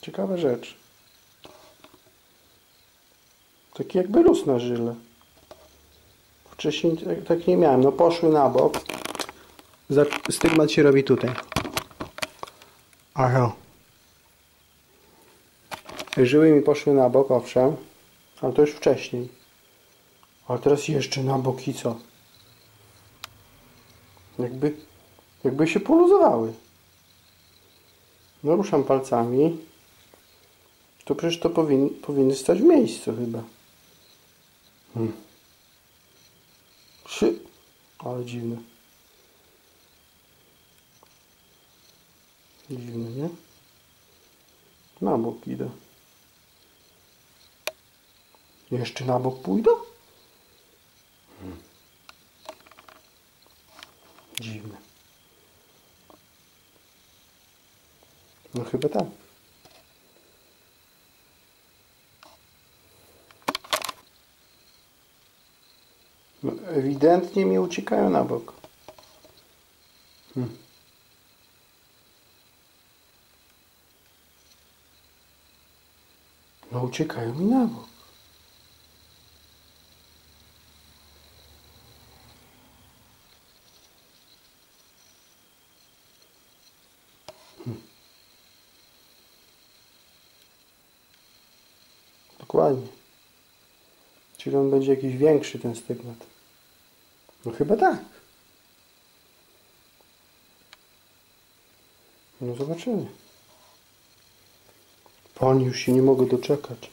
Ciekawa rzecz. Taki jakby luz na żyle. Wcześniej tak, nie miałem. No poszły na bok. Stygmat się robi tutaj. Aha. Żyły mi poszły na bok, owszem. Ale to już wcześniej. Ale teraz jeszcze na bok i co? Jakby, jakby się poluzowały. No ruszam palcami. To przecież to powin, powinny stać w miejscu chyba. Hmm. Szy... Ale dziwne. Dziwne, nie? Na bok idę. Jeszcze na bok pójdę? Hmm. Dziwne. No chyba tak. No, ewidentnie mi uciekają na bok. Hmm. No uciekają mi na bok. Dokładnie. Czyli on będzie jakiś większy ten stygmat. No chyba tak. No zobaczymy. Pani już się nie mogę doczekać.